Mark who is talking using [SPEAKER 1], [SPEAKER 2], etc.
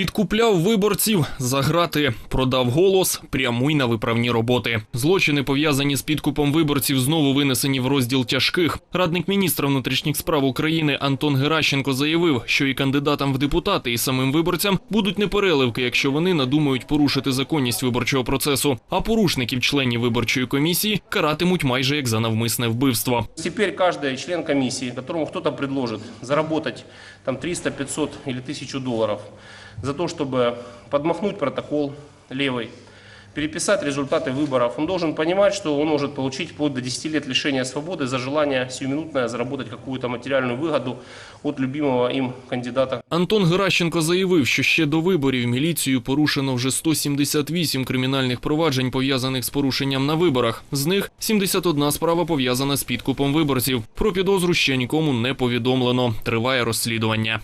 [SPEAKER 1] Підкупляв виборців за грати, продав голос, прямуй на виправні роботи. Злочини пов'язані з підкупом виборців знову винесені в розділ тяжких. Радник міністра внутрішніх справ України Антон Геращенко заявив, що і кандидатам в депутати, і самим виборцям будуть непереливки, якщо вони надумають порушити законність виборчого процесу. А порушників членів виборчої комісії каратимуть майже як за навмисне вбивство.
[SPEAKER 2] Теперь каждый член комиссии, которому кто-то предложит заработать там 300, 500 или 1000 долларов за то, чтобы подмахнуть протокол левый, переписать результаты выборов, он должен понимать, что он может получить вплоть до 10 лет лишения свободы за желание сиюминутное заработать какую-то материальную выгоду от любимого им кандидата.
[SPEAKER 1] Антон Геращенко заявив, що ще до виборів міліцією порушено вже 178 кримінальних проваджень, пов'язаних з порушенням на виборах. З них 71 справа пов'язана з підкупом виборців. Про підозру ще нікому не повідомлено. Триває розслідування.